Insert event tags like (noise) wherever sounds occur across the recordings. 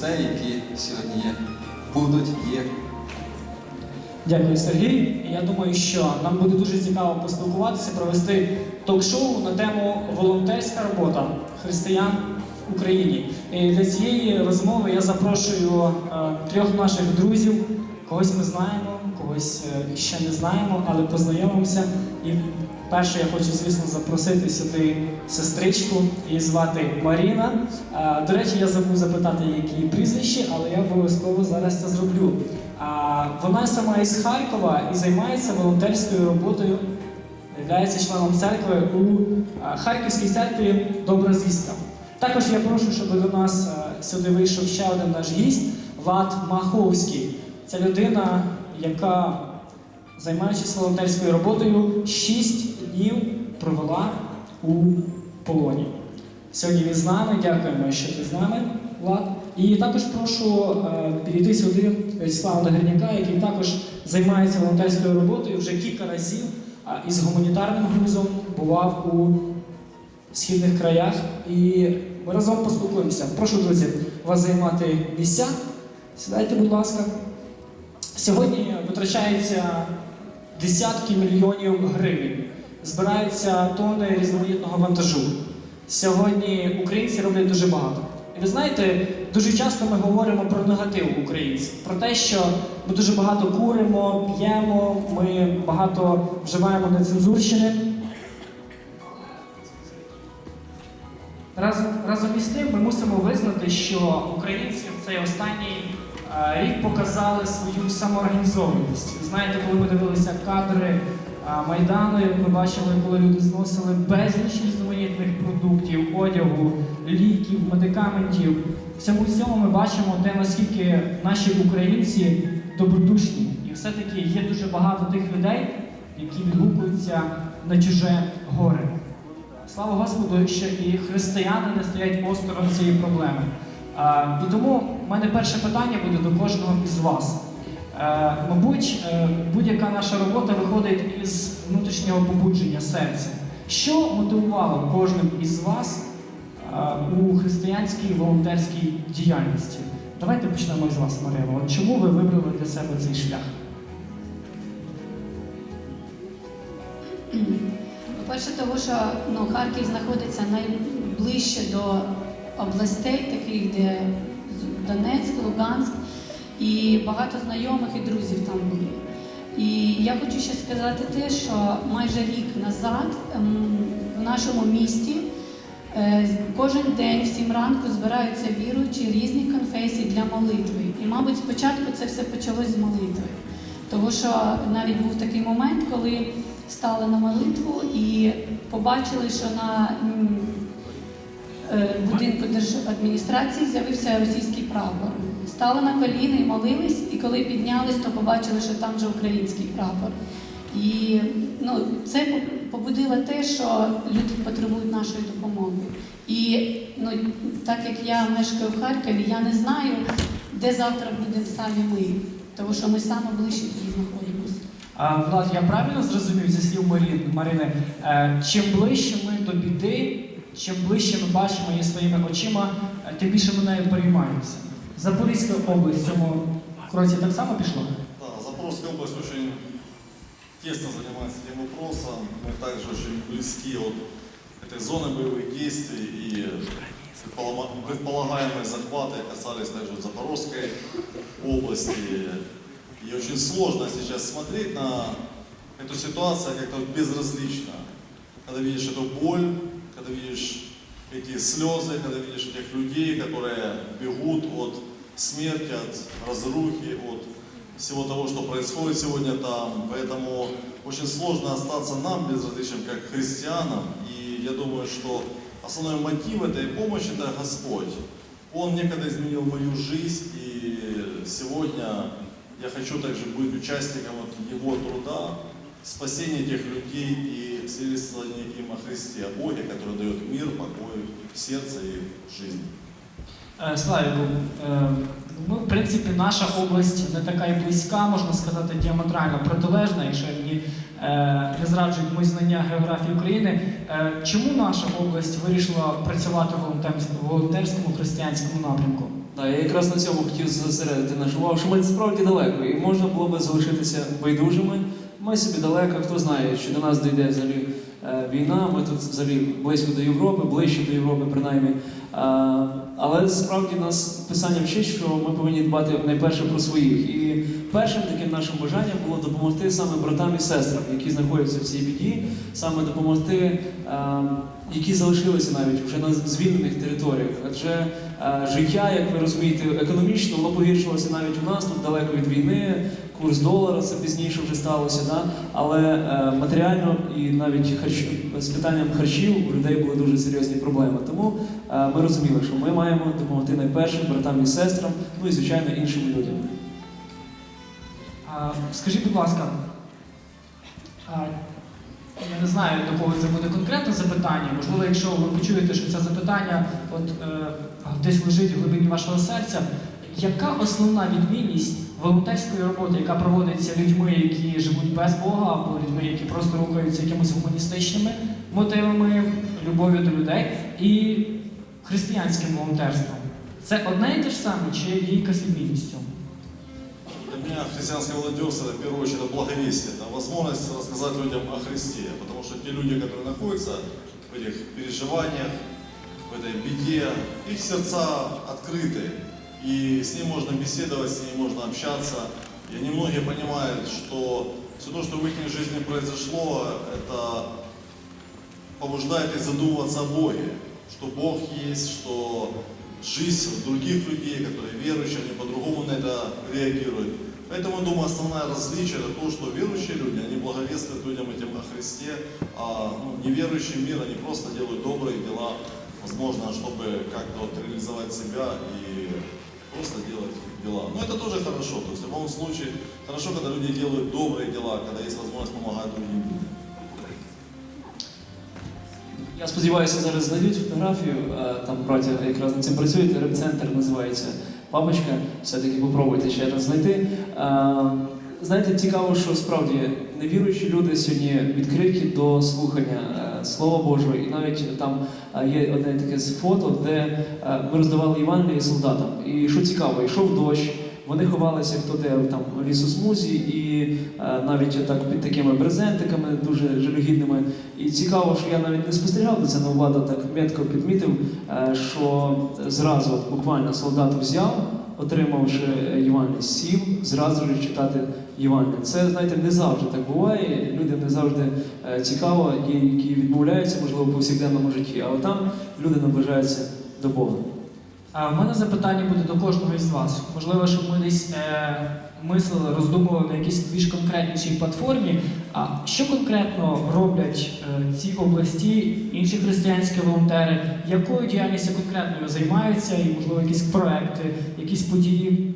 Це, які сьогодні є, будуть, є. Дякую, Сергій. Я думаю, що нам буде дуже цікаво поспілкуватися, провести ток-шоу на тему волонтерська робота християн в Україні. І для цієї розмови я запрошую е, трьох наших друзів. Когось ми знаємо, когось е, ще не знаємо, але познайомимося. І перше я хочу, звісно, запросити сюди сестричку. Її звати Маріна. До речі, я забув запитати, які її прізвище, але я обов'язково зараз це зроблю. Вона сама із Харкова і займається волонтерською роботою, є членом церкви у Харківській церкві Добра звістка. Також я прошу, щоб до нас сюди вийшов ще один наш гість Влад Маховський. Це людина, яка, займаючись волонтерською роботою, 6 днів провела у полоні. Сьогодні він з нами. Дякуємо, що ти з нами, Влад. І також прошу е, підійти сюди Вячеслава Нагорняка, який також займається волонтерською роботою вже кілька разів із гуманітарним грузом бував у східних краях. І ми разом поспілкуємося. Прошу, друзі, вас займати місця. Сідайте, будь ласка. Сьогодні витрачається десятки мільйонів гривень. Збираються тонни різноманітного вантажу. Сьогодні українці роблять дуже багато. І ви знаєте, дуже часто ми говоримо про негатив українців, про те, що ми дуже багато куримо, п'ємо, ми багато вживаємо нецензурщини. Разом, разом із тим ми мусимо визнати, що українці в цей останній рік показали свою самоорганізованість. Знаєте, коли ми дивилися кадри Майдану, як ми бачили, коли люди зносили безліч різноманітних продуктів, одягу, ліків, медикаментів. В цьому всьому ми бачимо те, наскільки наші українці добродушні. І все-таки є дуже багато тих людей, які відгукуються на чуже горе. Слава Господу, що і християни не стоять осторонь цієї проблеми. А, і тому в мене перше питання буде до кожного із вас. Е, мабуть, е, будь-яка наша робота виходить із внутрішнього побудження серця. Що мотивувало кожним із вас е, у християнській волонтерській діяльності? Давайте почнемо із вас, Марина. Чому ви вибрали для себе цей шлях? По-перше, того, що ну, Харків знаходиться найближче до областей, таких де Донецьк, Луганськ, і багато знайомих і друзів там були. І я хочу ще сказати те, що майже рік назад ем, в нашому місті е, кожен день в сім ранку збираються віруючі різних конфесій для молитви. І, мабуть, спочатку це все почалось з молитви. Тому що навіть був такий момент, коли стали на молитву і побачили, що на будинку держадміністрації з'явився російський прапор. Стали на коліна і молились, і коли піднялись, то побачили, що там вже український прапор. І ну, це побудило те, що люди потребують нашої допомоги. І ну, так як я мешкаю в Харкові, я не знаю, де завтра будемо самі ми, тому що ми саме ближче туди знаходимося. Влад, я правильно зрозумів зі слів Марі- Марини, е, чим ближче ми до біди, чим ближче ми бачимо її своїми очима, е, тим більше ми нею переймаємося. Запорізька область в цьому кроці так само пішла? Да, Запорожская область очень тесно занимается этим вопросом. Мы также очень близки от этой зоны боевых действий и предполама- предполагаемые захваты касались также Запорожской области. И очень сложно сейчас смотреть на эту ситуацию как-то безразлично. Когда видишь эту боль, когда видишь эти слезы, когда видишь этих людей, которые бегут от смерти, от разрухи, от всего того, что происходит сегодня там. Поэтому очень сложно остаться нам безразличным, как христианам. И я думаю, что основной мотив этой помощи – это Господь. Он некогда изменил мою жизнь, и сегодня я хочу также быть участником вот его труда, спасения этих людей и свидетельствования им о Христе, о Боге, который дает мир, покой в сердце и в жизни. Е, Славіку, е, в принципі, наша область не така і близька, можна сказати, діаметрально протилежна, якщо мені не зраджують мої знання географії України. Чому наша область вирішила працювати в волонтерському- волонтерському християнському напрямку? Да, я якраз на цьому хотів зосередити нашу увагу, що ми справді далеко, і можна було би залишитися байдужими. Ми собі далеко, хто знає, що до нас дійде взагалі е, війна, ми тут взагалі близько до Європи, ближче до Європи, принаймні. Але справді нас писання вчить, що ми повинні дбати найперше про своїх. І першим таким нашим бажанням було допомогти саме братам і сестрам, які знаходяться в цій біді, саме допомогти, е, які залишилися навіть вже на звільнених територіях. Адже е, життя, як ви розумієте, економічно воно погіршилося навіть у нас тут далеко від війни. Курс долара це пізніше вже сталося, да? але е, матеріально і навіть харч... з питанням харчів у людей були дуже серйозні проблеми. Тому е, ми розуміли, що ми маємо допомогти найперше братам і сестрам, ну і звичайно іншим людям. Скажіть, будь ласка, я не знаю, до кого це буде конкретне запитання. Можливо, якщо ви почуєте, що це запитання от, е, десь лежить в глибині вашого серця, яка основна відмінність волонтерської роботи, яка проводиться людьми, які живуть без Бога, або людьми, які просто рухаються якимись гуманістичними мотивами, любов'ю до людей, і християнським волонтерством? Це одне і те ж саме, чи є якась відмінність в цьому? Для меня христианское волонтерство это в первую очередь благовестие, это возможность рассказать людям о Христе, потому что те люди, которые находятся в этих переживаниях, в этой беде, их сердца открыты, и с ним можно беседовать, с ним можно общаться. И немногие понимают, что все то, что в их жизни произошло, это побуждает их задумываться о Боге, что Бог есть, что жизнь других людей, которые верующие, они по-другому на это реагируют. Поэтому, я думаю, основное различие это то, что верующие люди, они благовествуют людям этим о Христе, а ну, неверующий мир, они просто делают добрые дела, возможно, чтобы как-то вот реализовать себя и хорошо, то есть в любом случае хорошо, когда люди делают добрые дела, когда есть возможность помогать другим людям. Я сподіваюся, зараз знайдуть фотографію. Там браття якраз над цим працюють. Реп-центр називається Папочка. Все-таки попробуйте ще раз знайти. Знаєте, цікаво, що справді невіруючі люди сьогодні відкриті до слухання Слова Божого. І навіть там є одне таке фото, де ми роздавали Євангелії солдатам. І що цікаво, йшов дощ. Вони ховалися хто де там в лісосмузі і е, навіть так під такими брезентиками дуже жалюгідними. І цікаво, що я навіть не спостерігав це, але влада так метко підмітив, е, що зразу буквально солдат взяв, отримавши Євангеліє, сів, зразу ж читати Євангеліє. Це, знаєте, не завжди так буває. Людям не завжди е, цікаво, які відмовляються, можливо, в повсякденному житті, а от там люди наближаються до Бога. В мене запитання буде до кожного із вас. Можливо, щоб ми десь е, мислили, роздумували на якійсь більш конкретнішій платформі. А що конкретно роблять е, ці області, інші християнські волонтери, якою діяльністю конкретною займаються, і можливо якісь проекти, якісь події,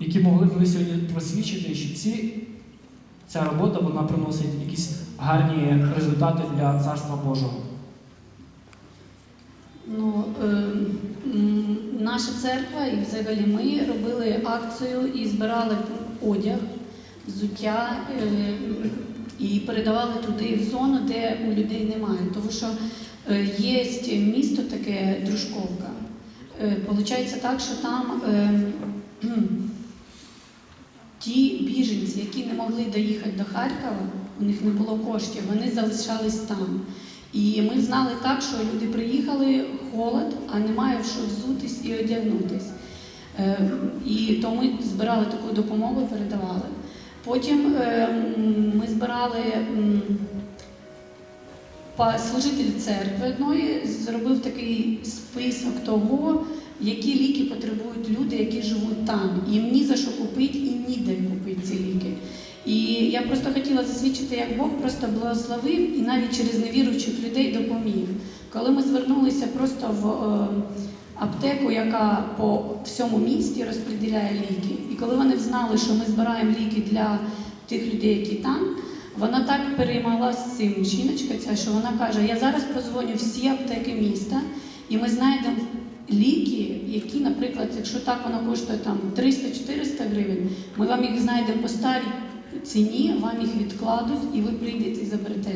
які могли б ви сьогодні просвідчити, що ці ця робота вона приносить якісь гарні результати для царства Божого. Ну, е, наша церква і взагалі ми робили акцію і збирали одяг, взуття е, і передавали туди в зону, де у людей немає. Тому що е, є місто таке Дружковка. Е, Получається так, що там е, (clears throat) ті біженці, які не могли доїхати до Харкова, у них не було коштів, вони залишались там. І ми знали так, що люди приїхали, холод, а немає в що взутись і одягнутись. Е, І то ми збирали таку допомогу передавали. Потім е, ми збирали служитель церкви одної зробив такий список того, які ліки потребують люди, які живуть там. Їм ні за що купити і ніде купити ці ліки. І я просто хотіла засвідчити, як Бог просто благословив і навіть через невіруючих людей допоміг. Коли ми звернулися просто в е, аптеку, яка по всьому місті розподіляє ліки, і коли вони знали, що ми збираємо ліки для тих людей, які там, вона так переймалася цим жіночка, ця, що вона каже: Я зараз позвоню всі аптеки міста, і ми знайдемо ліки, які, наприклад, якщо так воно коштує там 300-400 гривень, ми вам їх знайдемо по старій ціні, вам їх відкладуть, і ви прийдете і заберете.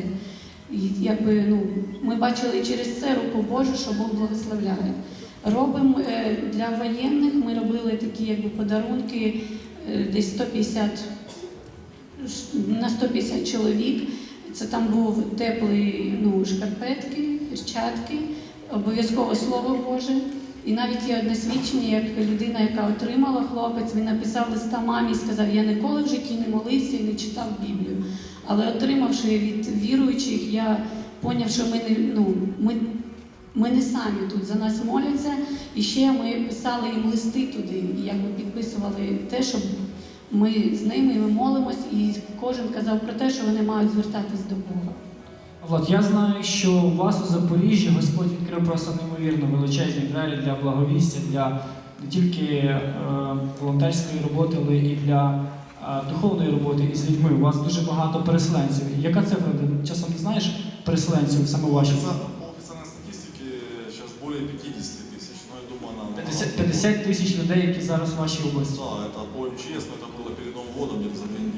І якби ну, ми бачили через це руку Божу, що Бог благословляє. Робимо е, для воєнних. Ми робили такі якби подарунки е, десь 150 ш- на 150 чоловік. Це там був теплий ну, шкарпетки, щатки, обов'язково слово Боже. І навіть є одне свідчення, як людина, яка отримала хлопець, він написав листа мамі і сказав, я ніколи в житті не молився і не читав Біблію. Але отримавши від віруючих, я поняв, що ми не, ну, ми, ми не самі тут за нас моляться. І ще ми писали їм листи туди, і якби підписували те, щоб ми з ними ми молимось, і кожен казав про те, що вони мають звертатись до Бога. Влад, я знаю, що у вас у Запоріжжі Господь відкрив просто неймовірно величезні двері для благовістя, для не тільки е, волонтерської роботи, але і для е, духовної роботи із людьми. У вас дуже багато переселенців. Яка цифра? Ти часом не знаєш переселенців саме ваші? Официально- По официальной статистике сейчас более 50 тысяч, но я думаю, она... 50, 50 тисяч людей, які зараз в вашій області. Да, это по МЧС, но это было перед Новым годом, где-то за две недели.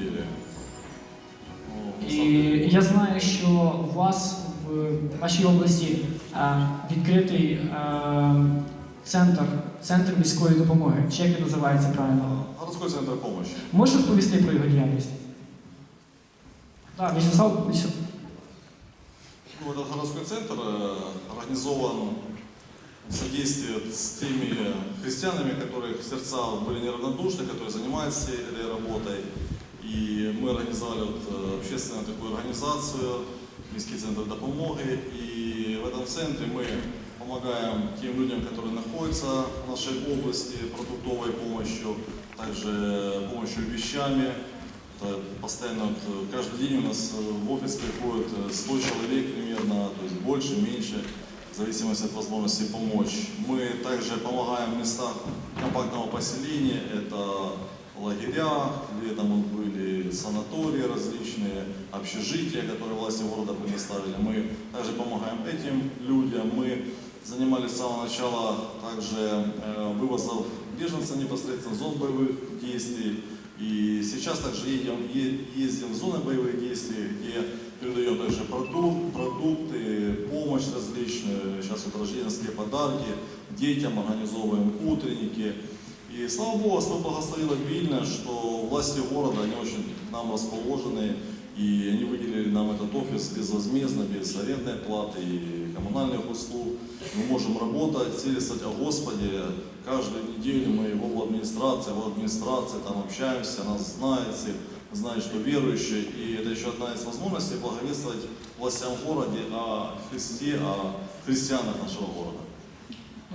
Ну, на І самом деле, я знаю, що у вас в вашій області е, відкритий е, центр, центр міської допомоги. Чи як він називається правильно? Городской центр помощи. Можеш розповісти про його діяльність? Так, Вячеслав, Вячеслав. Ну, этот городской центр э, организован в содействии с теми христианами, которых сердца были неравнодушны, которые занимаются этой работой. И мы организовали вот, э, общественную такую организацию, Мирский центр допомоги. И в этом центре мы помогаем тем людям, которые находятся в нашей области продуктовой помощью, также помощью вещами, это постоянно, вот, э, каждый день у нас э, в офис приходит э, 100 человек примерно, то есть больше, меньше, в зависимости от возможности помочь. Мы также помогаем в местах компактного поселения, это лагеря, летом вот были санатории различные, общежития, которые власти города предоставили. Мы также помогаем этим людям. Мы занимались с самого начала также э, вывозом беженцев непосредственно в зон боевых действий. И сейчас также едем, е- ездим в зоны боевых действий, где передаем также продук- продукты, помощь различную, сейчас вот рождественские подарки, детям организовываем утренники. И слава Богу, Господь благословил обильно, что власти города, они очень к нам расположены, и они выделили нам этот офис безвозмездно, без арендной платы и коммунальных услуг. Мы можем работать, целиться о Господе. Каждую неделю мы его в администрации, в администрации там общаемся, нас знает всех, знает, что верующие. И это еще одна из возможностей благовествовать властям в городе о Христе, о христианах нашего города.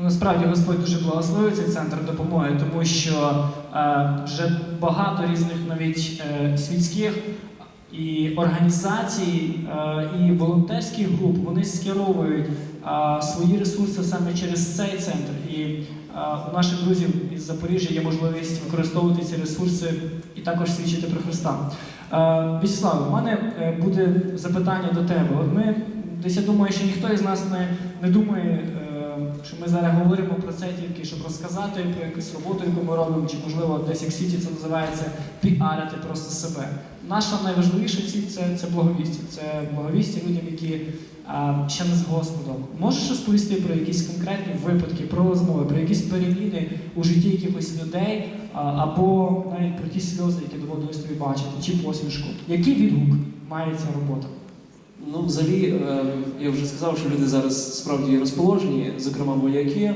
Насправді Господь дуже благословив цей центр допомоги, тому що е, вже багато різних навіть е, світських і організацій, е, і волонтерських груп вони скеровують е, свої ресурси саме через цей центр. І е, у наших друзів із Запоріжжя є можливість використовувати ці ресурси і також свідчити про Христа. Е, Вячеслав, у мене е, буде запитання до тебе. От ми десь я думаю, що ніхто із нас не, не думає. Що ми зараз говоримо про це тільки, щоб розказати про якусь роботу, яку ми робимо, чи можливо десь як світі це називається піарити просто себе. Наша найважливіша ціль це, це благовістя. Це благовістя людям, які а, ще не з Господом. Можеш розповісти про якісь конкретні випадки, про розмови, про якісь переміни у житті якихось людей, а, або навіть про ті сльози, які доводилось тобі бачити, чи посмішку. Який відгук має ця робота? Ну, взагалі, е, я вже сказав, що люди зараз справді розположені, зокрема вояки.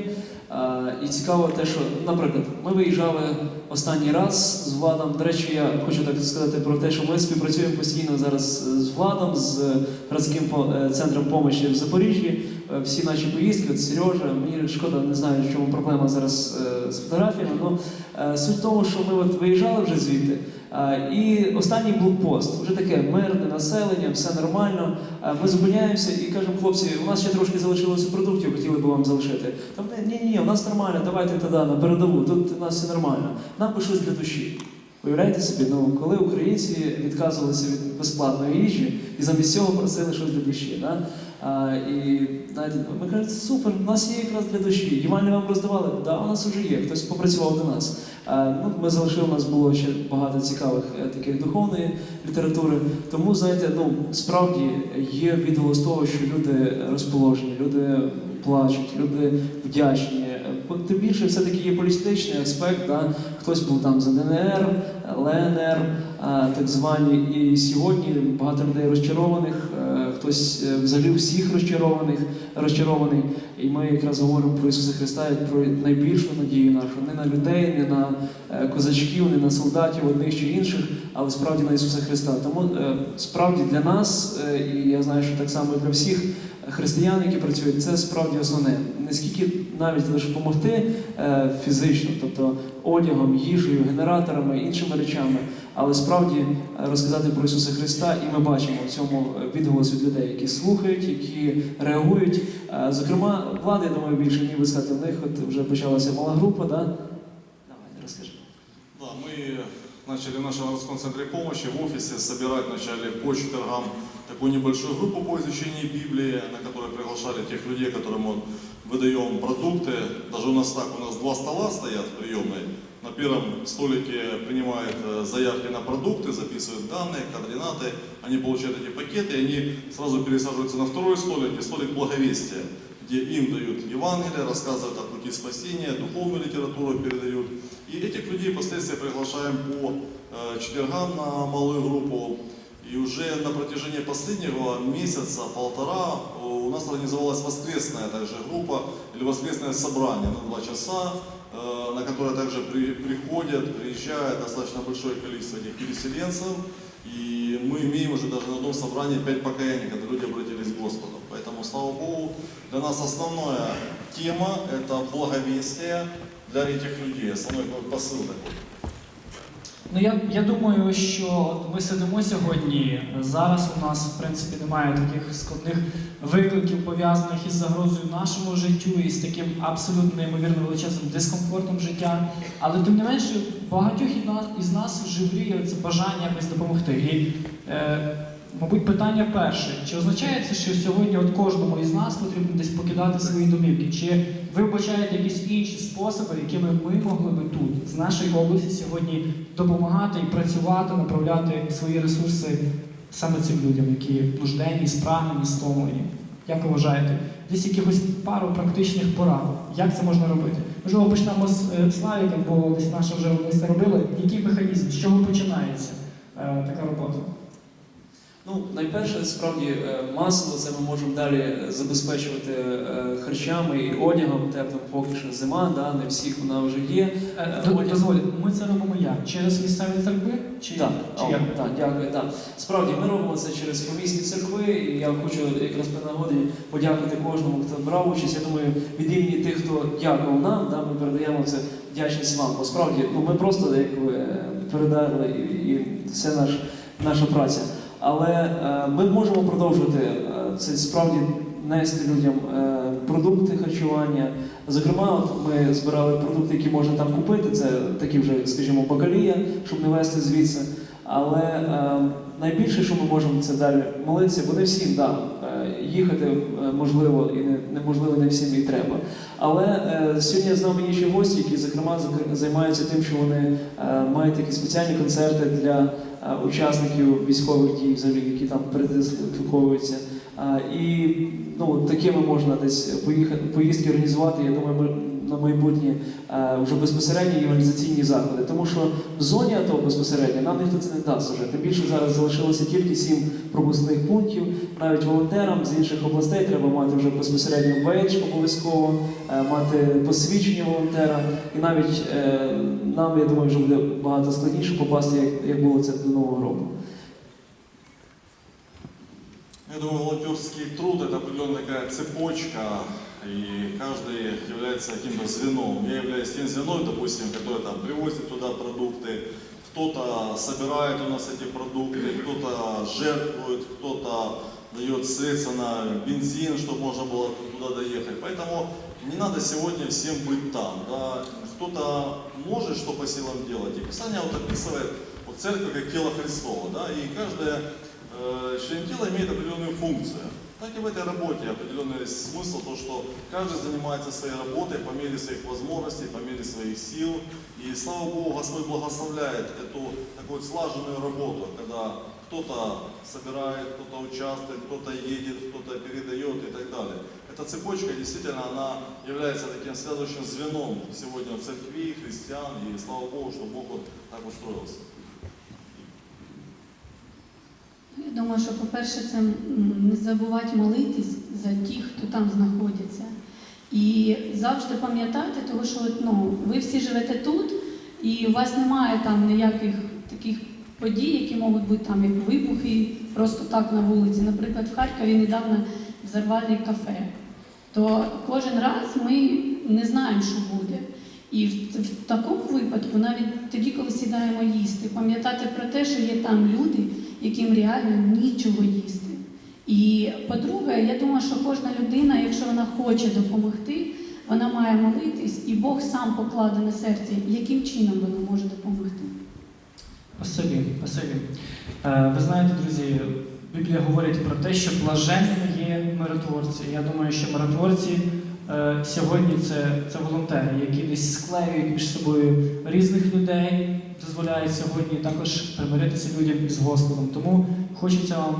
Е, І цікаво те, що, наприклад, ми виїжджали останній раз з Владом. До речі, я хочу так сказати про те, що ми співпрацюємо постійно зараз з Владом, з городським е, центром допомоги в Запоріжжі. Е, Всі наші поїздки, от Сережа, мені шкода, не знаю, в чому проблема зараз е, з фотографіями. але суть в тому, що ми от виїжджали вже звідти. І останній блокпост, вже таке мирне населення, все нормально. Ми зупиняємося і кажемо, хлопці, у нас ще трошки залишилося продуктів, хотіли би вам залишити. Там ні, ні, ні, у нас нормально, давайте тоді на передову, тут у нас все нормально. Нам би щось для душі. Уявляєте собі, ну коли українці відказувалися від безплатної їжі і замість цього просили щось для душі. Да? А, і ми кажемо, супер, у нас є якраз для душі. Євангелі вам роздавали? Да, у нас вже є, хтось попрацював до нас. А, ну, ми залишили, у нас було ще багато цікавих е, таких духовної літератури. Тому, знаєте, ну справді є відголос того, що люди розположені, люди плачуть, люди вдячні. Е, тим більше все-таки є політичний аспект. Да? Хтось був там за ДНР, ЛНР, так звані. І сьогодні багато людей розчарованих, е, хтось е, взагалі всіх розчарованих, розчарований. І ми якраз говоримо про Ісуса Христа як про найбільшу надію нашу, не на людей, не на е, козачків, не на солдатів одних чи інших, але справді на Ісуса Христа. Тому е, справді для нас, і я знаю, що так само і для всіх християн, які працюють, це справді основне. Не скільки навіть лише допомогти фізично, тобто одягом, їжею, генераторами, іншими речами, але справді е, розказати про Ісуса Христа, і ми бачимо в цьому е, відголос від людей, які слухають, які реагують. Е, Зокрема, влада, я думаю, більше ніби сказати в них. От вже почалася мала група, да? Давай, розкажи. Да, мы начали в нашем городском центре помощи в офисе собирать вначале по четвергам такую небольшую группу по изучению Библии, на которой приглашали тех людей, которым вот выдаем продукты. Даже у нас так, у нас два стола стоят в приемной. На первом столике принимают э, заявки на продукты, записывают данные, координаты. Они получают эти пакеты, и они сразу пересаживаются на второй столик, где столик благовестия, где им дают Евангелие, рассказывают о пути спасения, духовную литературу передают. И этих людей впоследствии приглашаем по э, четвергам на малую группу. И уже на протяжении последнего месяца, полтора, э, у нас организовалась воскресная также группа или воскресное собрание на два часа, э, на которое также при- приходят, приезжает достаточно большое количество этих переселенцев. И мы имеем уже даже на одном собрании пять покаяний, когда люди обратились к Господу. Поэтому, слава Богу, для нас основная тема – это благовестие для этих людей. Основной посыл такой. Ну я, я думаю, що ми сидимо сьогодні. Зараз у нас в принципі немає таких складних викликів, пов'язаних із загрозою нашому життю і з таким абсолютно неймовірно величезним дискомфортом життя. Але тим не менше, багатьох із нас, живріє це бажання якось допомогти. І, е, мабуть, питання перше: чи означає це, що сьогодні от кожному із нас потрібно десь покидати свої домівки? Чи ви вбачаєте якісь інші способи, якими ми могли би тут, з нашої області, сьогодні допомагати і працювати, направляти свої ресурси саме цим людям, які нужденні, спрагнені, стомлені? Як ви вважаєте? Десь якихось пару практичних порад. Як це можна робити? Можливо, почнемо з е, Славіка, бо десь наша вже робили. Який механізм? З чого починається е, така робота? Ну, найперше, справді, е, масло це ми можемо далі забезпечувати е, харчами і одягом, теплим поки що зима, да, не всіх вона вже є. Е, Дозволь, ми це робимо як? Через місцеві церкви? Чи, Так, чи о, як? так, дякую. Так. Справді ми робимо це через помісні церкви, і я хочу якраз при нагоді подякувати кожному, хто брав участь. Я думаю, від імені тих, хто дякував нам, да, ми передаємо це вдячність вам. Бо справді ну, ми просто як ви передали і, і це наш, наша праця. Але е, ми можемо продовжувати е, це справді нести людям е, продукти харчування. Зокрема, от ми збирали продукти, які можна там купити. Це такі вже, скажімо, бакалія, щоб не вести звідси. Але е, найбільше, що ми можемо, це далі молитися, бо не всім да, їхати можливо і не, неможливо не всім і треба. Але е, сьогодні з нами є ще гості, які зокрема займаються тим, що вони е, мають такі спеціальні концерти для учасників військових дій, взагалі, які там передислоковуються. І ну, такими можна десь поїхати, поїздки організувати. Я думаю, ми на майбутнє е, вже безпосередні євангелізаційні заходи. Тому що в зоні АТО безпосередньо нам ніхто це не дасть уже. Тим більше зараз залишилося тільки сім пропускних пунктів. Навіть волонтерам з інших областей треба мати вже безпосередньо бейдж обов'язково, е, мати посвідчення волонтера. І навіть е, нам, я думаю, вже буде багато складніше попасти, як, було це до нового року. Я думаю, волонтерский труд – это определенная такая цепочка, и каждый является каким-то звеном. Я являюсь тем звеном, допустим, который там привозит туда продукты, кто-то собирает у нас эти продукты, кто-то жертвует, кто-то дает средства на бензин, чтобы можно было туда доехать. Поэтому не надо сегодня всем быть там. Да? Кто-то может что по силам делать. И Писание вот описывает вот церковь как тело Христова. Да? И каждая э, член тела имеет определенную функцию. Так и в этой работе определенный смысл, то, что каждый занимается своей работой по мере своих возможностей, по мере своих сил. И слава Богу, Господь благословляет эту такую слаженную работу, когда кто-то собирает, кто-то участвует, кто-то едет, кто-то передает и так далее. эта цепочка действительно она является таким связующим звеном сегодня в церкви, христиан, и слава Богу, что Бог вот так устроился. Я думаю, що, по-перше, це не забувати молитись за тих, хто там знаходиться. І завжди пам'ятати, тому що ну, ви всі живете тут, і у вас немає там ніяких таких подій, які можуть бути там як вибухи, просто так на вулиці. Наприклад, в Харкові недавно взорвали кафе. То кожен раз ми не знаємо, що буде. І в, в такому випадку, навіть тоді, коли сідаємо їсти, пам'ятати про те, що є там люди, яким реально нічого їсти. І по-друге, я думаю, що кожна людина, якщо вона хоче допомогти, вона має молитись, і Бог сам покладе на серці, яким чином вона може допомогти. Спасибі, спасибі. Е, Ви знаєте, друзі, Біблія говорить про те, що блаженними є миротворці. Я думаю, що миротворці сьогодні це, це волонтери, які десь склеюють між собою різних людей, дозволяють сьогодні також примиритися людям із Господом. Тому хочеться вам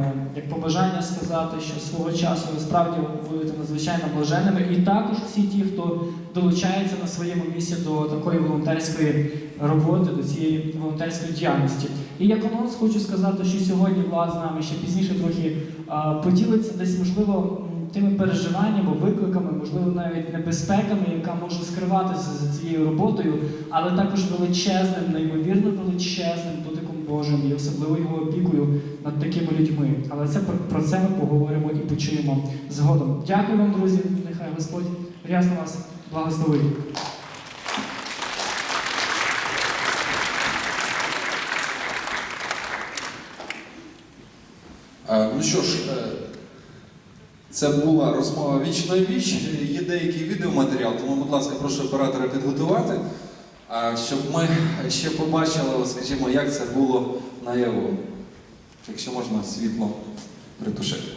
е, як побажання сказати, що свого часу ви справді будете надзвичайно блаженними, і також всі ті, хто долучається на своєму місці до такої волонтерської роботи, до цієї волонтерської діяльності. І як анонс хочу сказати, що сьогодні влад з нами ще пізніше трохи а, поділиться десь, можливо, тими переживаннями, викликами, можливо, навіть небезпеками, яка може скриватися за цією роботою, але також величезним, неймовірно величезним дотиком Божим і особливо його опікою над такими людьми. Але це про, це ми поговоримо і почуємо згодом. Дякую вам, друзі. Нехай Господь рясно вас благословить. Е, Ну що ж, е, це була розмова віч віч. Є деякий відеоматеріал, тому, будь ласка, прошу оператора підготувати, щоб ми ще побачили, скажімо, як це було наяву. Якщо можна світло притушити.